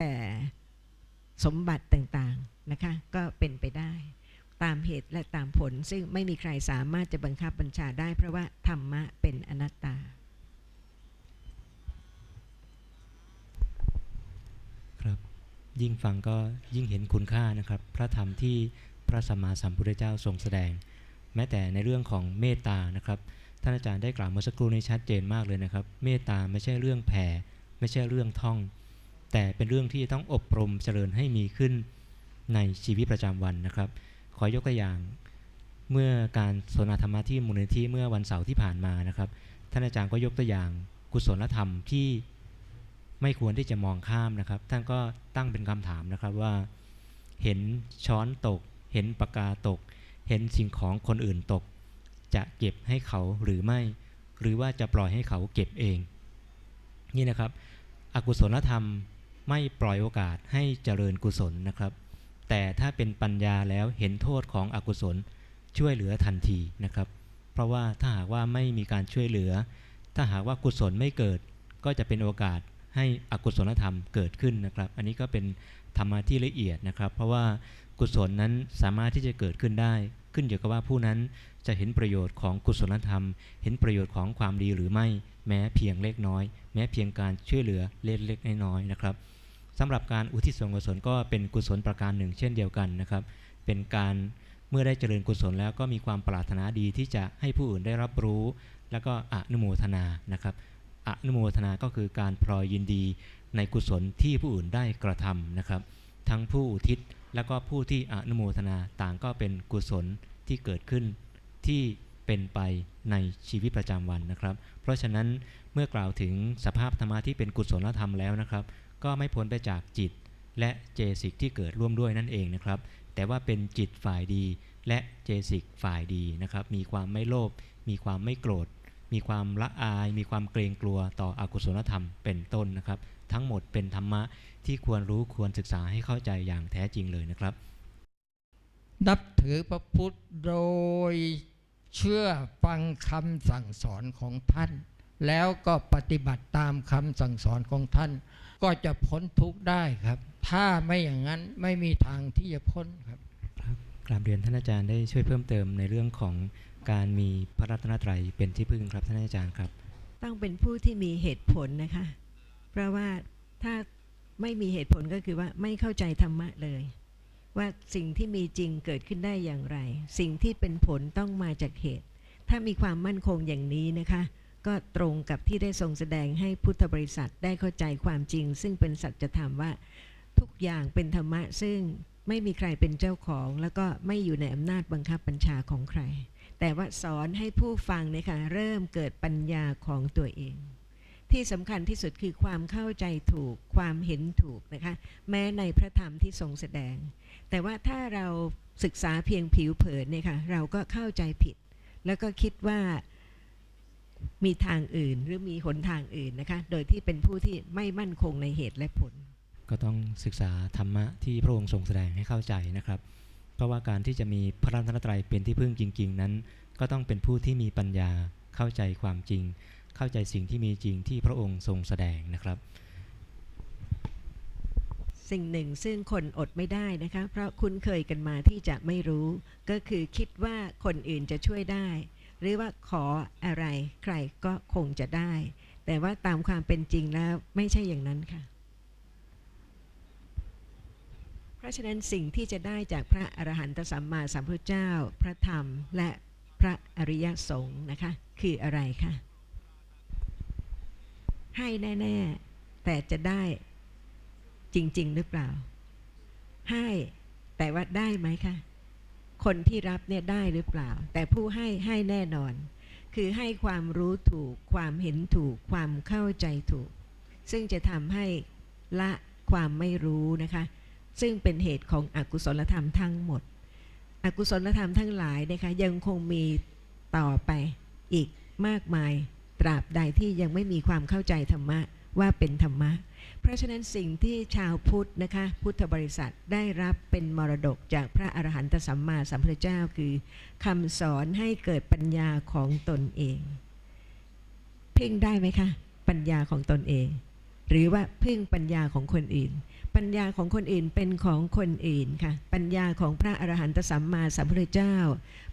แต่สมบัติต่างๆนะคะก็เป็นไปได้ ตามเหตุและตามผลซึ่งไม่มีใครสามารถจะบังคับบัญชาได้ เพราะว่าธรรมะเป็นอนัตตา ครับ ยิ่งฟังก็ยิ่งเห็นคุณค่านะครับ พระธรรมที่พระสัมมาสัมพุทธเจ้าทรงแสดง แม้แต่ในเรื่องของเมตตานะครับท่านอาจารย์ได้กล่าวเมื่อสักครู่นี้ชัดเจนมากเลยนะครับ เมตตาไม่ใช่เรื่องแผ่ ไม่ใช่เรื่องท่อง แต่เป็นเรื่องที่ต้องอบรมเจริญให้มีขึ้นในชีวิตประจำวันนะครับ ขอยกตัวอย่าง เมื่อการสนทนาธรรมะที่มูลนิธิเมื่อวันเสาร์ที่ผ่านมานะครับ ท่านอาจารย์ก็ยกตัวอย่างกุศลธรรมที่ไม่ควรที่จะมองข้ามนะครับ ท่านก็ตั้งเป็นคำถามนะครับว่า เห็นช้อนตก เห็นปากกาตก เห็นสิ่งของคนอื่นตก จะเก็บให้เขาหรือไม่ หรือว่าจะปล่อยให้เขาเก็บเอง นี่นะครับ อกุศลธรรม ไม่ปล่อยโอกาสให้เจริญกุศลนะครับ แต่ถ้าเป็นปัญญาแล้วเห็นโทษของอกุศลช่วยเหลือทันทีนะครับ เพราะว่าถ้าหากว่าไม่มีการช่วยเหลือ ถ้าหากว่ากุศลไม่เกิด ก็จะเป็นโอกาสให้อกุศลธรรมเกิดขึ้นนะครับ อันนี้ก็เป็นธรรมะที่ละเอียดนะครับ เพราะว่ากุศลนั้นสามารถที่จะเกิดขึ้นได้ ขึ้นอยู่กับว่าผู้นั้นจะเห็นประโยชน์ของกุศลธรรม เห็นประโยชน์ของความดีหรือไม่ แม้เพียงเล็กน้อย แม้เพียงการช่วยเหลือเล็กๆน้อยๆนะครับ สำหรับการอุทิศส่วนกุศลก็เป็นกุศลประการหนึ่ง เช่นเดียวกันนะครับ เป็นการเมื่อได้เจริญกุศลแล้วก็มีความปรารถนาดีที่จะให้ผู้อื่นได้รับรู้ แล้วก็อนุโมทนานะครับอนุโมทนาก็คือการพลอยยินดีในกุศลที่ผู้อื่นได้กระทำนะครับ ทั้งผู้อุทิศแล้วก็ผู้ที่อนุโมทนาต่างก็เป็นกุศลที่เกิดขึ้นที่เป็นไปในชีวิตประจำวันนะครับ เพราะฉะนั้นเมื่อกล่าวถึงสภาพธรรมะที่เป็นกุศลธรรมแล้วนะครับ ก็ไม่พ้นไปจากจิต และเจสิกที่เกิดร่วมด้วยนั่นเองนะครับ แต่ว่าเป็นจิตฝ่ายดี และเจสิกฝ่ายดีนะครับ มีความไม่โลภมีความไม่โกรธ มีความละอาย มีความเกรงกลัวต่ออกุศลธรรมเป็นต้นนะครับ ทั้งหมดเป็นธรรมะที่ควรรู้ควรศึกษาให้เข้าใจอย่างแท้จริงเลยนะครับ นับถือพระพุทธโดยเชื่อฟังคำสั่งสอนของท่าน แล้วก็ปฏิบัติตามคำสั่งสอนของท่าน ก็จะพ้นทุกข์ได้ครับ ถ้าไม่อย่างนั้นไม่มีทางที่จะพ้นครับกราบเรียนท่านอาจารย์ได้ช่วยเพิ่มเติมในเรื่องของการมีพระรัตนตรัยเป็นที่พึ่งครับท่านอาจารย์ครับ ต้องเป็นผู้ที่มีเหตุผลนะคะ เพราะว่าถ้าไม่มีเหตุผลก็คือว่าไม่เข้าใจธรรมะเลย ว่าสิ่งที่มีจริงเกิดขึ้นได้อย่างไร สิ่งที่เป็นผลต้องมาจากเหตุ ถ้ามีความมั่นคงอย่างนี้นะคะ ก็ตรงกับที่ได้ทรงแสดงให้พุทธบริษัทได้เข้าใจความจริง ซึ่งเป็นสัจธรรมว่า ทุกอย่างเป็นธรรมะซึ่งไม่มีใครเป็นเจ้าของ แล้วก็ไม่อยู่ในอำนาจบังคับบัญชาของใคร แต่ว่าสอนให้ผู้ฟังเนี่ยค่ะเริ่มเกิดปัญญาของตัวเอง ที่สำคัญที่สุดคือความเข้าใจถูกความเห็นถูกนะคะแม้ในพระธรรมที่ทรงแสดง แต่ว่าถ้าเราศึกษาเพียงผิวเผินเนี่ยค่ะเราก็เข้าใจผิด แล้วก็คิดว่า มีทางอื่นหรือมีหนทางอื่นนะคะ โดยที่เป็นผู้ที่ไม่มั่นคงในเหตุและผล ก็ต้องศึกษาธรรมะที่พระองค์ทรงแสดงให้เข้าใจนะครับ เพราะว่าการที่จะมีพระรัตนตรัยเป็นที่พึ่งจริง ๆ นั้น ก็ต้องเป็นผู้ที่มีปัญญาเข้าใจความจริง เข้าใจสิ่งที่มีจริงที่พระองค์ทรงแสดงนะครับ สิ่งหนึ่งซึ่งคนอดไม่ได้นะคะ เพราะคุ้นเคยกันมาที่จะไม่รู้ ก็คือคิดว่าคนอื่นจะช่วยได้ หรือว่าขออะไรใครก็คงจะได้ แต่ว่าตามความเป็นจริงแล้วไม่ใช่อย่างนั้นค่ะ เพราะฉะนั้นสิ่งที่จะได้จากพระอรหันตสัมมาสัมพุทธเจ้า พระธรรมและพระอริยสงฆ์นะคะ คืออะไรคะให้แน่ ๆ แต่จะได้จริง ๆ หรือเปล่า ให้แต่ว่าได้ไหมคะ คนที่รับเนี่ยได้หรือเปล่า แต่ผู้ให้ให้แน่นอน คือให้ความรู้ถูก ความเห็นถูก ความเข้าใจถูก ซึ่งจะทำให้ละความไม่รู้นะคะ ซึ่งเป็นเหตุของอกุศลธรรมทั้งหมด อกุศลธรรมทั้งหลายนะคะยังคงมีต่อไปอีกมากมาย ตราบใดที่ยังไม่มีความเข้าใจธรรมะว่าเป็นธรรมะ เพราะฉะนั้นสิ่งที่ชาวพุทธนะคะพุทธบริษัทได้รับเป็นมรดกจากพระอรหันตสัมมาสัมพุทธเจ้าคือคำสอนให้เกิดปัญญาของตนเองพึ่งได้ไหมคะ ปัญญาของตนเอง หรือว่าพึ่งปัญญาของคนอื่น ปัญญาของคนอื่นเป็นของคนอื่นค่ะ ปัญญาของพระอรหันตสัมมาสัมพุทธเจ้า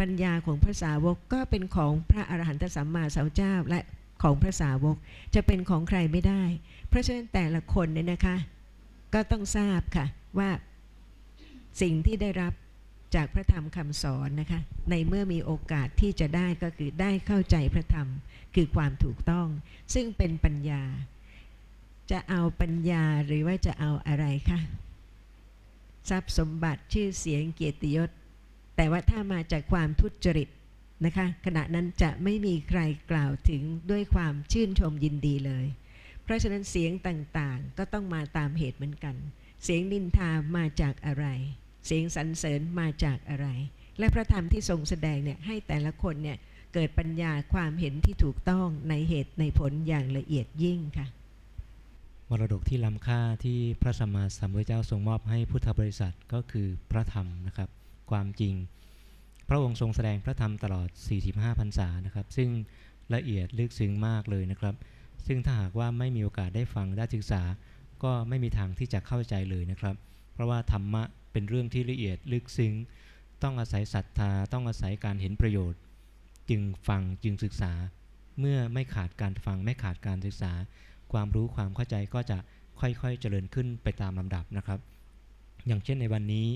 ปัญญาของพระสาวกก็เป็นของพระอรหันตสัมมาสัมพุทธเจ้า และ ของพระสาวก จะเป็นของใครไม่ได้ เพราะฉะนั้นแต่ละคนเนี่ยนะคะ ก็ต้องทราบค่ะว่าสิ่งที่ได้รับจากพระธรรมคำสอนนะคะ ในเมื่อมีโอกาสที่จะได้ก็คือได้เข้าใจพระธรรม คือความถูกต้อง ซึ่งเป็นปัญญา จะเอาปัญญาหรือว่าจะเอาอะไรคะทรัพย์สมบัติชื่อเสียงเกียรติยศ แต่ว่าถ้ามาจากความทุจริต นะคะขณะนั้นจะไม่มีใครกล่าวถึงด้วยความชื่นชมยินดีเลย เพราะฉะนั้นเสียงต่างๆ ก็ต้องมาตามเหตุเหมือนกัน เสียงนินทามาจากอะไร เสียงสรรเสริญมาจากอะไร และพระธรรมที่ทรงแสดงเนี่ยให้แต่ละคนเนี่ยเกิดปัญญาความเห็นที่ถูกต้องในเหตุในผลอย่างละเอียดยิ่งค่ะ มรดกที่ล้ำค่าที่พระสัมมาสัมพุทธเจ้าทรงมอบให้พุทธบริษัทก็คือพระธรรมนะครับ ความจริง พระองค์ทรงแสดงพระธรรมตลอด 45พรรษานะครับ ซึ่งละเอียดลึกซึ้งมากเลยนะครับ ซึ่งถ้าหากว่าไม่มีโอกาสได้ฟังได้ศึกษา ก็ไม่มีทางที่จะเข้าใจเลยนะครับ เพราะว่าธรรมะเป็นเรื่องที่ละเอียดลึกซึ้ง ต้องอาศัยศรัทธา ต้องอาศัยการเห็นประโยชน์ จึงฟังจึงศึกษา เมื่อไม่ขาดการฟังไม่ขาดการศึกษา ความรู้ความเข้าใจก็จะค่อยๆเจริญขึ้นไปตามลำดับนะครับ อย่างเช่นในวันนี้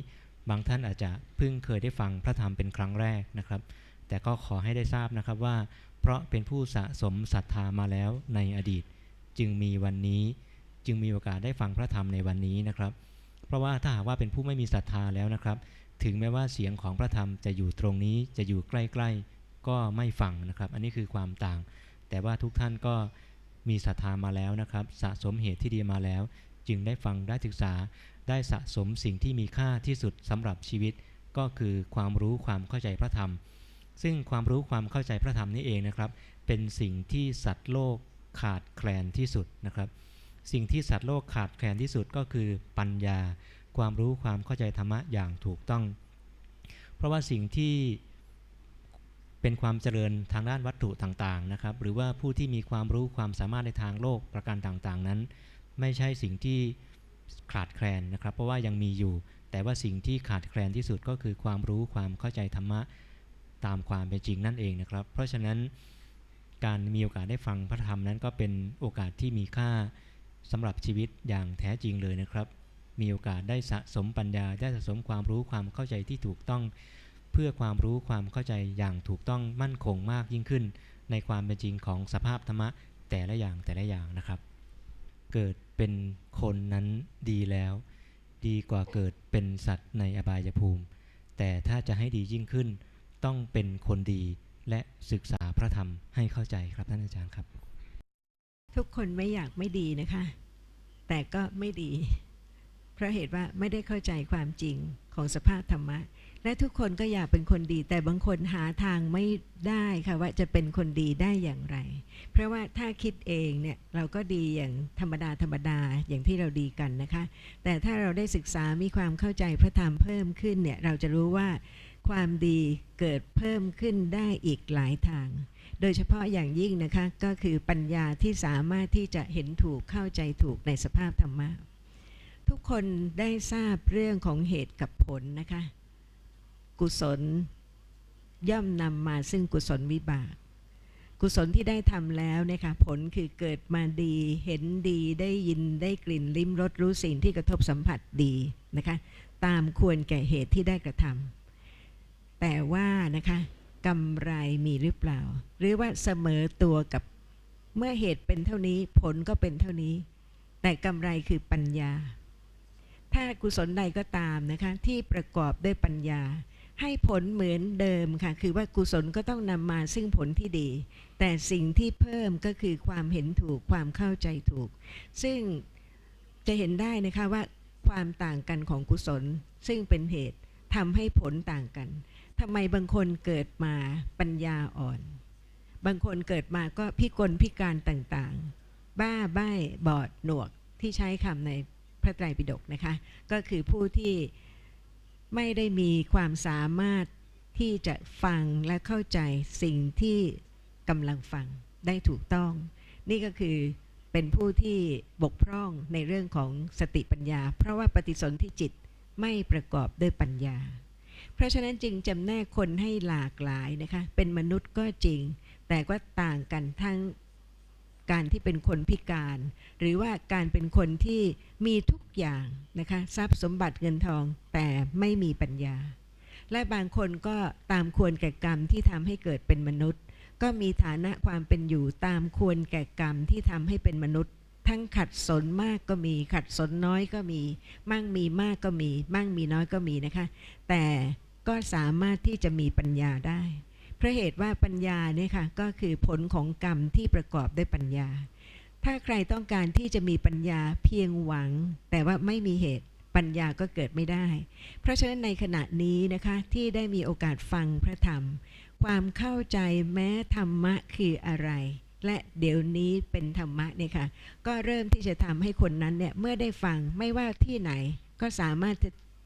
บางท่านอาจจะเพิ่งเคยได้ฟังพระธรรมเป็นครั้งแรกนะครับ แต่ก็ขอให้ได้ทราบนะครับว่า เพราะเป็นผู้สะสมศรัทธามาแล้วในอดีต จึงมีวันนี้ จึงมีโอกาสได้ฟังพระธรรมในวันนี้นะครับ เพราะว่าถ้าหากว่าเป็นผู้ไม่มีศรัทธาแล้วนะครับ ถึงแม้ว่าเสียงของพระธรรมจะอยู่ตรงนี้จะอยู่ใกล้ ๆ ก็ไม่ฟังนะครับ อันนี้คือความต่าง แต่ว่าทุกท่านก็มีศรัทธามาแล้วนะครับ สะสมเหตุที่ดีมาแล้ว จึงได้ฟังได้ศึกษาได้สะสมสิ่งที่มีค่าที่สุดสำหรับชีวิต ก็คือความรู้ความเข้าใจพระธรรม ซึ่งความรู้ความเข้าใจพระธรรมนี่เองนะครับ เป็นสิ่งที่สัตว์โลกขาดแคลนที่สุดนะครับ สิ่งที่สัตว์โลกขาดแคลนที่สุดก็คือปัญญา ความรู้ความเข้าใจธรรมะอย่างถูกต้อง เพราะว่าสิ่งที่เป็นความเจริญทางด้านวัตถุต่างๆนะครับ หรือว่าผู้ที่มีความรู้ความสามารถในทางโลกประการต่างๆนั้น ไม่ใช่สิ่งที่ขาดแคลนนะครับ เพราะว่ายังมีอยู่ แต่ว่าสิ่งที่ขาดแคลนที่สุดก็คือความรู้ความเข้าใจธรรมะตามความเป็นจริงนั่นเองนะครับ เพราะฉะนั้นการมีโอกาสได้ฟังพระธรรมนั้นก็เป็นโอกาสที่มีค่าสำหรับชีวิตอย่างแท้จริงเลยนะครับ มีโอกาสได้สะสมปัญญาได้สะสมความรู้ความเข้าใจที่ถูกต้อง เพื่อความรู้ความเข้าใจอย่างถูกต้องมั่นคงมากยิ่งขึ้น ในความเป็นจริงของสภาพธรรมะแต่ละอย่างแต่ละอย่างนะครับ เกิดเป็นคนนั้นดีแล้ว ดีกว่าเกิดเป็นสัตว์ในอบายภูมิ แต่ถ้าจะให้ดียิ่งขึ้น ต้องเป็นคนดีและศึกษาพระธรรมให้เข้าใจครับท่านอาจารย์ครับ ทุกคนไม่อยากไม่ดีนะคะ แต่ก็ไม่ดี เพราะเหตุว่าไม่ได้เข้าใจความจริงของสภาพธรรมะ และทุกคนก็อยากเป็นคนดี แต่บางคนหาทางไม่ได้ค่ะว่าจะเป็นคนดีได้อย่างไร เพราะว่าถ้าคิดเองเนี่ยเราก็ดีอย่างธรรมดาธรรมดาอย่างที่เราดีกันนะคะ แต่ถ้าเราได้ศึกษามีความเข้าใจพระธรรมเพิ่มขึ้นเนี่ยเราจะรู้ว่าความดีเกิดเพิ่มขึ้นได้อีกหลายทาง โดยเฉพาะอย่างยิ่งนะคะก็คือปัญญาที่สามารถที่จะเห็นถูกเข้าใจถูกในสภาพธรรมะ ทุกคนได้ทราบเรื่องของเหตุกับผลนะคะ กุศลย่อมนำมาซึ่งกุศลวิบาก กุศลที่ได้ทำแล้วเนี่ยค่ะผลคือเกิดมาดีเห็นดีได้ยินได้กลิ่นลิ้มรสรู้สิ่งที่กระทบสัมผัสดีนะคะ ตามควรแก่เหตุที่ได้กระทำแต่ว่านะคะกำไรมีหรือเปล่า หรือว่าเสมอตัวกับเมื่อเหตุเป็นเท่านี้ผลก็เป็นเท่านี้ แต่กำไรคือปัญญา ถ้ากุศลใดก็ตามนะคะที่ประกอบด้วยปัญญา ให้ผลเหมือนเดิมค่ะ คือว่ากุศลก็ต้องนำมาซึ่งผลที่ดี แต่สิ่งที่เพิ่มก็คือความเห็นถูกความเข้าใจถูก ซึ่งจะเห็นได้นะคะว่าความต่างกันของกุศล ซึ่งเป็นเหตุทำให้ผลต่างกันทำไมบางคนเกิดมาปัญญาอ่อน บางคนเกิดมาก็พิกลพิการต่างๆ บ้าใบ้บอดหนวกที่ใช้คำใน พระไตรปิฎกนะคะ ก็คือผู้ที่ไม่ได้มีความสามารถที่จะฟังและเข้าใจสิ่งที่กำลังฟังได้ถูกต้อง นี่ก็คือเป็นผู้ที่บกพร่องในเรื่องของสติปัญญา เพราะว่าปฏิสนธิจิตไม่ประกอบด้วยปัญญา เพราะฉะนั้นจึงจำแนกคนให้หลากหลายนะคะ เป็นมนุษย์ก็จริง แต่ก็ต่างกันทั้ง การที่เป็นคนพิการ หรือว่าการเป็นคนที่มีทุกอย่างนะคะทรัพย์สมบัติเงินทองแต่ไม่มีปัญญา และบางคนก็ตามควรแก่กรรมที่ทำให้เกิดเป็นมนุษย์ ก็มีฐานะความเป็นอยู่ตามควรแก่กรรมที่ทำให้เป็นมนุษย์ ทั้งขัดสนมากก็มี ขัดสนน้อยก็มี มั่งมีมากก็มี มั่งมีน้อยก็มีนะคะ แต่ก็สามารถที่จะมีปัญญาได้ พราะเหตุว่าปัญญาเนี่ยค่ะก็คือผลของกรรมที่ประกอบด้วยปัญญา ถ้าใครต้องการที่จะมีปัญญาเพียงหวัง แต่ว่าไม่มีเหตุปัญญาก็เกิดไม่ได้ เพราะฉะนั้นในขณะนี้นะคะที่ได้มีโอกาสฟังพระธรรม ความเข้าใจแม้ธรรมะคืออะไร และเดี๋ยวนี้เป็นธรรมะเนี่ยค่ะก็เริ่มที่จะทำให้คนนั้นเนี่ยเมื่อได้ฟังไม่ว่าที่ไหนก็สามารถ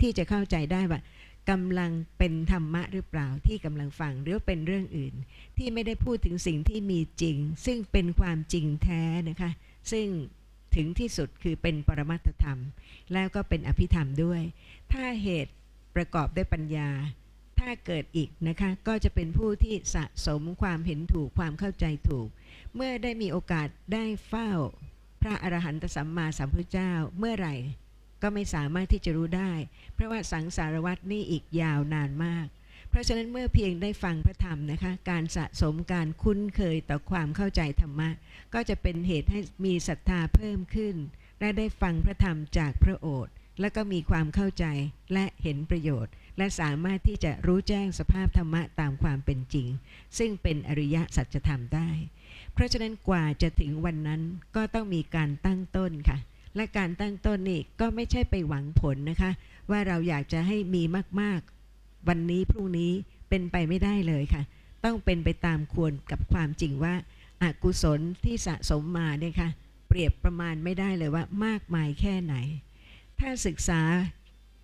ที่จะเข้าใจได้ว่า กำลังเป็นธรรมะหรือเปล่าที่กำลังฟังหรือว่าเป็นเรื่องอื่น ที่ไม่ได้พูดถึงสิ่งที่มีจริง ซึ่งเป็นความจริงแท้นะคะ ซึ่งถึงที่สุดคือเป็นปรมัตถธรรม แล้วก็เป็นอภิธรรมด้วย ถ้าเหตุประกอบด้วยปัญญา ถ้าเกิดอีกนะคะ ก็จะเป็นผู้ที่สะสมความเห็นถูกความเข้าใจถูก เมื่อได้มีโอกาสได้เฝ้า พระอรหันตสัมมาสัมพุทธเจ้าเมื่อไหร่ ก็ไม่สามารถที่จะรู้ได้ เพราะว่าสังสารวัตรนี่อีกยาวนานมาก เพราะฉะนั้นเมื่อเพียงได้ฟังพระธรรมนะคะ การสะสมการคุ้นเคยต่อความเข้าใจธรรมะ ก็จะเป็นเหตุให้มีศรัทธาเพิ่มขึ้น และได้ฟังพระธรรมจากพระโอษฐ์แล้วก็มีความเข้าใจและเห็นประโยชน์ และสามารถที่จะรู้แจ้งสภาพธรรมะตามความเป็นจริง ซึ่งเป็นอริยสัจธรรมได้ เพราะฉะนั้นกว่าจะถึงวันนั้นก็ต้องมีการตั้งต้นค่ะ และการตั้งต้นนี่ก็ไม่ใช่ไปหวังผลนะคะ ว่าเราอยากจะให้มีมากๆ วันนี้พรุ่งนี้เป็นไปไม่ได้เลยค่ะ ต้องเป็นไปตามควรกับความจริงว่าอากุศลที่สะสมมาเนี่ยค่ะเปรียบประมาณไม่ได้เลยว่ามากมายแค่ไหน ถ้าศึกษา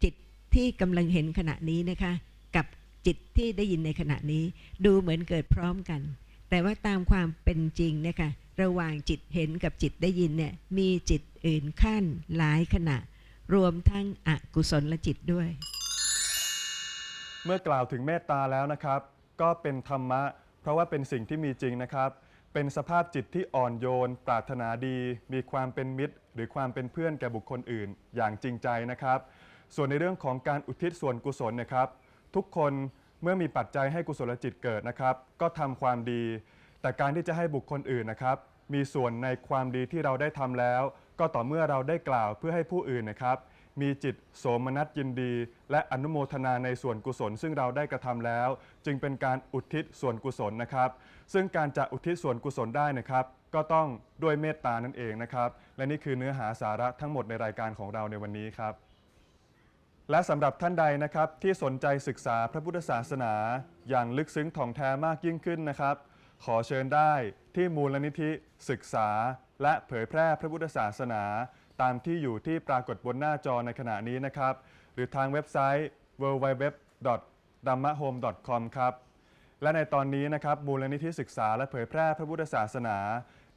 จิตที่กำลังเห็นขณะนี้นะคะ กับจิตที่ได้ยินในขณะนี้ ดูเหมือนเกิดพร้อมกัน แต่ว่าตามความเป็นจริงเนี่ยค่ะ ระหว่างจิตเห็นกับจิตได้ยินเนี่ยมีจิตอื่นขั้นหลายขณะ รวมทั้งอกุศลจิตด้วย เมื่อกล่าวถึงเมตตาแล้วนะครับ ก็เป็นธรรมะ เพราะว่าเป็นสิ่งที่มีจริงนะครับ เป็นสภาพจิตที่อ่อนโยน ปรารถนาดี มีความเป็นมิตร หรือความเป็นเพื่อนแก่บุคคลอื่น อย่างจริงใจนะครับ ส่วนในเรื่องของการอุทิศส่วนกุศลนะครับ ทุกคนเมื่อมีปัจจัยให้กุศลจิตเกิดนะครับ ก็ทำความดี แต่การที่จะให้บุคคลอื่นนะครับ มีส่วนในความดีที่เราได้ทำแล้ว ก็ต่อเมื่อเราได้กล่าวเพื่อให้ผู้อื่นนะครับ มีจิตโสมนัสยินดี และอนุโมทนาในส่วนกุศล ซึ่งเราได้กระทำแล้ว จึงเป็นการอุทิศส่วนกุศลนะครับ ซึ่งการจะอุทิศส่วนกุศลได้นะครับ ก็ต้องด้วยเมตตานั่นเองนะครับ และนี่คือเนื้อหาสาระทั้งหมดในรายการของเราในวันนี้ครับและสำหรับท่านใดนะครับที่สนใจศึกษาพระพุทธศาสนา อย่างลึกซึ้งถ่องแท้มากยิ่งขึ้นนะครับ ขอเชิญได้ที่มูลนิธิศึกษา และเผยแพร่พระพุทธศาสนา ตามที่อยู่ที่ปรากฏบนหน้าจอในขณะนี้นะครับ หรือทางเว็บไซต์ www.dammahome.com ครับ และในตอนนี้นะครับมูลนิธิศึกษาและเผยแพร่พระพุทธศาสนา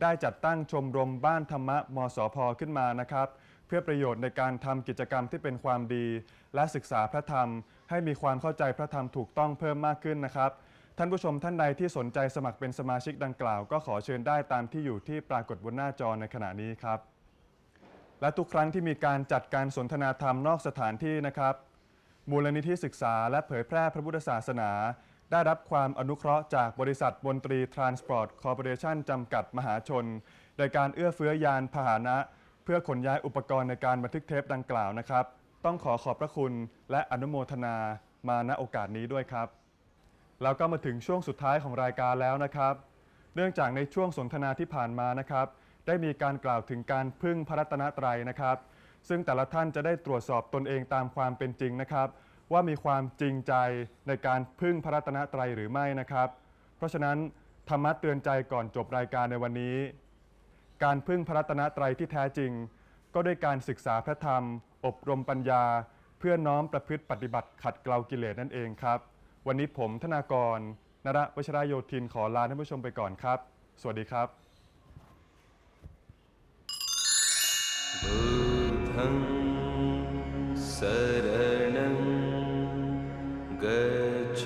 ได้จัดตั้งชมรมบ้านธรรมะมสพขึ้นมานะครับ เพื่อประโยชน์ในการทำกิจกรรมที่เป็นความดี และศึกษาพระธรรม ให้มีความเข้าใจพระธรรมถูกต้องเพิ่มมากขึ้นนะครับ ท่านผู้ชมท่านใดที่สนใจสมัครเป็นสมาชิกดังกล่าว ก็ขอเชิญได้ตามที่อยู่ที่ปรากฏบนหน้าจอในขณะนี้ครับ และทุกครั้งที่มีการจัดการสนทนาธรรมนอกสถานที่นะครับ มูลนิธิศึกษาและเผยแพร่พระพุทธศาสนา ได้รับความอนุเคราะห์จากบริษัทบนตรีทรานสปอร์ตคอร์ปอเรชั่นจำกัดมหาชน โดยการเอื้อเฟื้อยานพาหนะ เพื่อขนย้ายอุปกรณ์ในการบันทึกเทปดังกล่าวนะครับ ต้องขอขอบพระคุณและอนุโมทนามาณโอกาสนี้ด้วยครับ แล้วก็มาถึงช่วงสุดท้ายของรายการแล้วนะครับ เนื่องจากในช่วงสนทนาที่ผ่านมานะครับ ได้มีการกล่าวถึงการพึ่งพระรัตนตรัยนะครับ ซึ่งแต่ละท่านจะได้ตรวจสอบตนเองตามความเป็นจริงนะครับ ว่ามีความจริงใจในการพึ่งพระรัตนตรัยหรือไม่นะครับ เพราะฉะนั้นธรรมะเตือนใจก่อนจบรายการในวันนี้ การพึ่งพระรัตนตรัยที่แท้จริง ก็ด้วยการศึกษาพระธรรม อบรมปัญญา เพื่อน้อมประพฤติปฏิบัติขัดเกลากิเลสนั่นเองครับ วันนี้ผมธนากร นระวชรโยธินขอลาท่านผู้ชมไปก่อนครับ สวัสดีครับ शरणं गच्छ